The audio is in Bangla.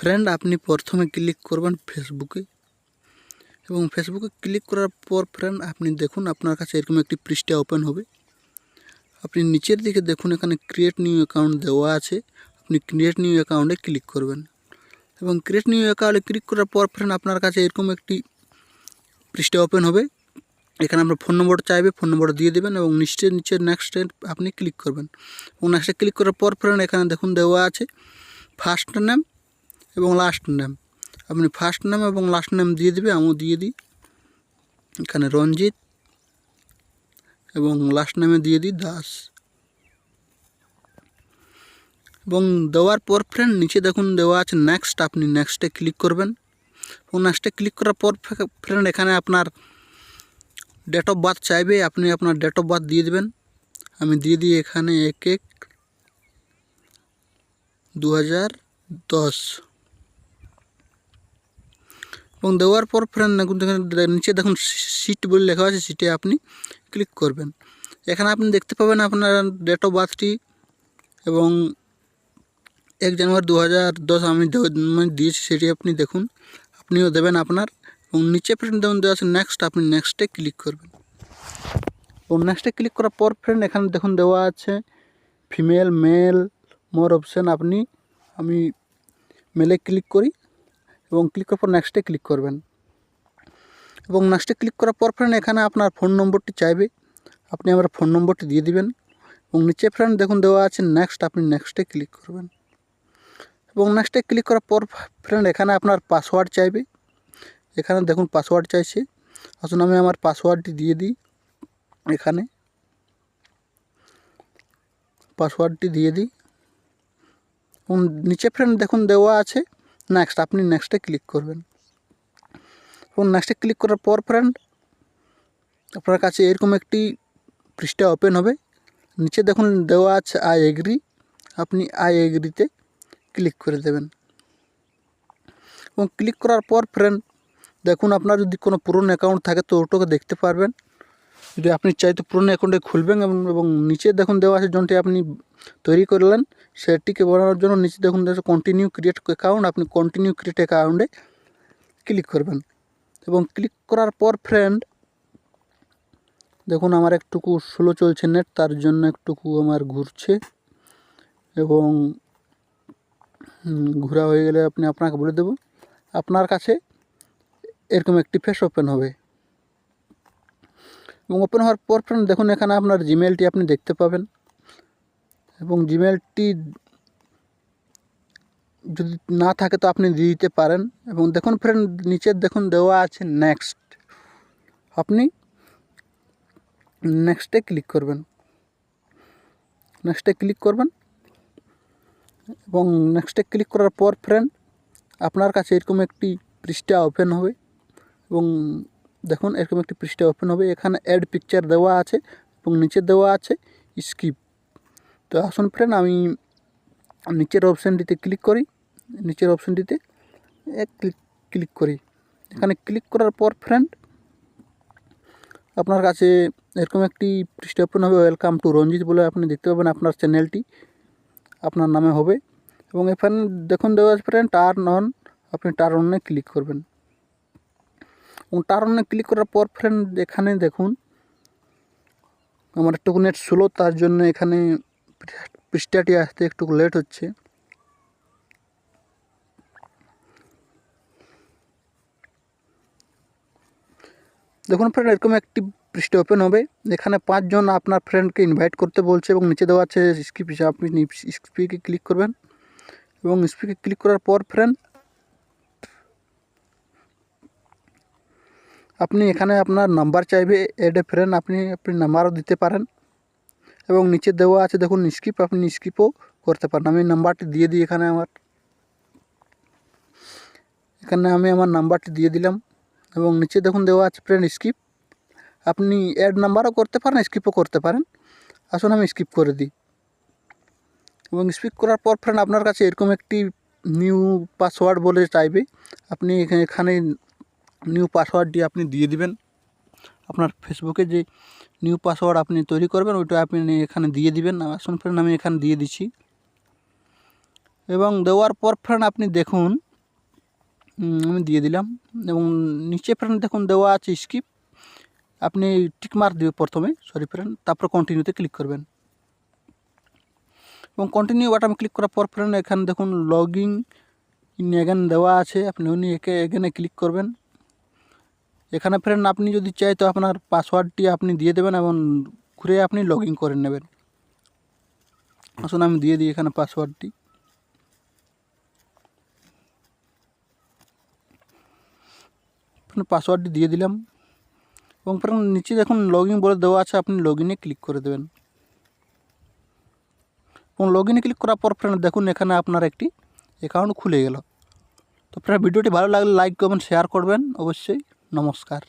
ফ্রেন্ড আপনি প্রথমে ক্লিক করবেন ফেসবুকে এবং ফেসবুকে ক্লিক করার পর ফ্রেন্ড আপনি দেখুন আপনার কাছে এরকম একটি পৃষ্ঠা ওপেন হবে। আপনি নিচের দিকে দেখুন এখানে ক্রিয়েট নিউ অ্যাকাউন্ট দেওয়া আছে। আপনি ক্রিয়েট নিউ অ্যাকাউন্টে ক্লিক করবেন। এবং ক্রিয়েট নিউ অ্যাকাউন্টে ক্লিক করার পর ফ্রেন্ড আপনার কাছে এরকম একটি পৃষ্ঠা ওপেন হবে। এখানে আপনার ফোন নম্বর চাইবে ফোন নম্বর দিয়ে দেবেন এবং নিচে নিচে নেক্সটে আপনি ক্লিক করবেন। এবং নেক্সটে ক্লিক করার পর ফ্রেন্ড এখানে দেখুন দেওয়া আছে। ফার্স্ট নেম এবং লাস্ট নেম আপনি ফার্স্ট নেম এবং লাস্ট নেম দিয়ে দিবে, আমিও দিয়ে দিই। এখানে রঞ্জিত এবং লাস্ট নেমে দিয়ে দিই দাস। এবং দেওয়ার পর ফ্রেন্ড নিচে দেখুন দেওয়া আছে নেক্সট আপনি নেক্সটে ক্লিক করবেন। এবং নেক্সটে ক্লিক করার পর ফ্রেন্ড এখানে আপনার ডেট অফ বার্থ চাইবে, আপনি আপনার ডেট অফ বার্থ দিয়ে দেবেন। আমি দিয়ে দিই এখানে এক এক দু হাজার দশ। এবং দেওয়ার পর ফ্রেন্ড নিচে দেখুন সিট বলে লেখা আছে সিটে আপনি ক্লিক করবেন। এখানে আপনি দেখতে পাবেন আপনার ডেট অফ বার্থটি এবং এক জানুয়ারি দু হাজার দশ আমি মানে দিয়েছি, সেটি আপনি দেখুন, আপনিও দেবেন আপনার এবং নিচে ফ্রেন্ড দেখুন দেওয়া আছে নেক্সট আপনি নেক্সটে ক্লিক করবেন। এবং নেক্সটে ক্লিক করার পর ফ্রেন্ড এখানে দেখুন দেওয়া আছে ফিমেল মেল মোর অপশান আপনি, আমি মেলে ক্লিক করি। এবং ক্লিক করার পর নেক্সটে ক্লিক করবেন। এবং নেক্সটে ক্লিক করার পর ফ্রেন্ড এখানে আপনার ফোন নম্বরটি চাইবে। আপনি আমার ফোন নম্বরটি দিয়ে দিবেন। এবং নিচে ফ্রেন্ড দেখুন দেওয়া আছে নেক্সট আপনি নেক্সটে ক্লিক করবেন। এবং নেক্সটে ক্লিক করার পর ফ্রেন্ড এখানে আপনার পাসওয়ার্ড চাইবে। এখানে দেখুন পাসওয়ার্ড চাইছে। আসুন আমি আমার পাসওয়ার্ডটি দিয়ে দিই এখানে। পাসওয়ার্ডটি দিয়ে দিই। এবং নিচে ফ্রেন্ড দেখুন দেওয়া আছে নেক্সট আপনি নেক্সটে ক্লিক করবেন। এবং নেক্সটে ক্লিক করার পর ফ্রেন্ড আপনার কাছে এরকম একটি পৃষ্ঠা ওপেন হবে। নিচে দেখুন, দেওয়া আছে আই এগ্রি আপনি আই এগ্রিতে ক্লিক করে দেবেন। এবং ক্লিক করার পর ফ্রেন্ড দেখুন আপনার যদি কোনো পুরনো অ্যাকাউন্ট থাকে, তো ওটাকে দেখতে পারবেন। যদি আপনি চাই তো পুরনো অ্যাকাউন্টে খুলবেন এবং নিচে দেখুন, দেওয়া আছে যনটি আপনি তৈরি করলেন সেটিকে বানানোর জন্য নিচে দেখুন কন্টিনিউ ক্রিয়েট অ্যাকাউন্ট আপনি কন্টিনিউ ক্রিয়েট অ্যাকাউন্টে ক্লিক করবেন। এবং ক্লিক করার পর ফ্রেন্ড দেখুন আমার একটুকু স্লো চলছে নেট তার জন্য একটুকু আমার ঘুরছে। এবং ঘোরা হয়ে গেলে আপনি আপনাকে বলে দেব, আপনার কাছে এরকম একটি ফেস ওপেন হবে। এবং ওপেন হওয়ার পর ফ্রেন্ড দেখুন এখানে আপনার জিমেলটি আপনি দেখতে পাবেন। এবং জিমেলটি যদি না থাকে তো আপনি দিয়ে দিতে পারেন। এবং দেখুন ফ্রেন্ড নিচে দেখুন দেওয়া আছে নেক্সট আপনি নেক্সটে ক্লিক করবেন। নেক্সটে ক্লিক করবেন। এবং নেক্সটে ক্লিক করার পর ফ্রেন্ড আপনার কাছে এরকম একটি পৃষ্ঠা ওপেন হবে। এবং দেখুন এরকম একটি পৃষ্ঠা ওপেন হবে। এখানে অ্যাড পিকচার দেওয়া আছে এবং নিচে দেওয়া আছে স্কিপ তো আসুন ফ্রেন্ড আমি নিচের অপশানটিতে ক্লিক করি। নিচের অপশানটিতে এক ক্লিক ক্লিক করি। এখানে ক্লিক করার পর ফ্রেন্ড আপনার কাছে এরকম একটি পৃষ্ঠা হবে। ওয়েলকাম টু রঞ্জিত বলে আপনি দেখতে পাবেন আপনার চ্যানেলটি আপনার নামে হবে। এবং এখানে দেখুন দেওয়া ফ্রেন্ড টার্ন অন আপনি টার্ন অনে ক্লিক করবেন। এবং টার্ন অনে ক্লিক করার পর ফ্রেন্ড এখানে দেখুন, আমার একটু নেট স্লো তার জন্য এখানে পৃষ্ঠাটি আসতে একটু লেট হচ্ছে। দেখুন ফ্রেন্ড এরকম একটি পৃষ্ঠা ওপেন হবে এখানে পাঁচজন আপনার ফ্রেন্ডকে ইনভাইট করতে বলছে এবং নিচে দেওয়া আছে স্কিপ আপনি স্পিকে ক্লিক করবেন। এবং স্পিকে ক্লিক করার পর ফ্রেন্ড আপনি এখানে আপনার নাম্বার চাইবে এড ফ্রেন্ড আপনি আপনি নাম্বারও দিতে পারেন। এবং নিচে দেওয়া আছে, দেখুন স্কিপ আপনি স্কিপও করতে পারেন। আমি নাম্বারটি দিয়ে দিই এখানে আমার। এখানে আমি আমার নাম্বারটি দিয়ে দিলাম এবং নিচে দেখুন দেওয়া আছে ফ্রেন্ড স্কিপ আপনি অ্যাড নাম্বারও করতে পারেন স্কিপও করতে পারেন। আসুন আমি স্কিপ করে দিই। এবং স্কিপ করার পর ফ্রেন্ড আপনার কাছে এরকম একটি নিউ পাসওয়ার্ড বলে চাইবে। আপনি এখানে নিউ পাসওয়ার্ডটি আপনি দিয়ে দিবেন। আপনার ফেসবুকে যে নিউ পাসওয়ার্ড আপনি তৈরি করবেন, ওইটা আপনি এখানে দিয়ে দিবেন। আসুন ফ্রেন্ড আমি এখানে দিয়ে দিচ্ছি। এবং দেওয়ার পর ফ্রেন্ড আপনি দেখুন আমি দিয়ে দিলাম। এবং নিচে ফ্রেন্ড দেখুন, দেওয়া আছে স্কিপ আপনি টিক মার্ক দিবে প্রথমে সরি ফ্রেন্ড তারপর কন্টিনিউতে ক্লিক করবেন। এবং কন্টিনিউ বাটন ক্লিক করার পর ফ্রেন্ড এখানে দেখুন লগিং ইন এগেন দেওয়া আছে। আপনি উনি একে এগেনে ক্লিক করবেন। এখানে ফ্রেন্ড আপনি যদি চাই তো আপনার পাসওয়ার্ডটি আপনি দিয়ে দেবেন এবং ঘুরে আপনি লগ ইন করে নেবেন। আসুন আমি দিয়ে দিই এখানে পাসওয়ার্ডটি। পাসওয়ার্ডটি দিয়ে দিলাম। এবং ফ্রেন্ড নিচে দেখুন লগ ইন বলে দেওয়া আছে, আপনি লগ ইনে ক্লিক করে দেবেন। এবং লগ ইনে ক্লিক করার পর ফ্রেন্ড দেখুন এখানে আপনার একটি অ্যাকাউন্ট খুলে গেল। তো ফ্রেন্ড ভিডিওটি ভালো লাগলে লাইক করবেন শেয়ার করবেন অবশ্যই। নমস্কার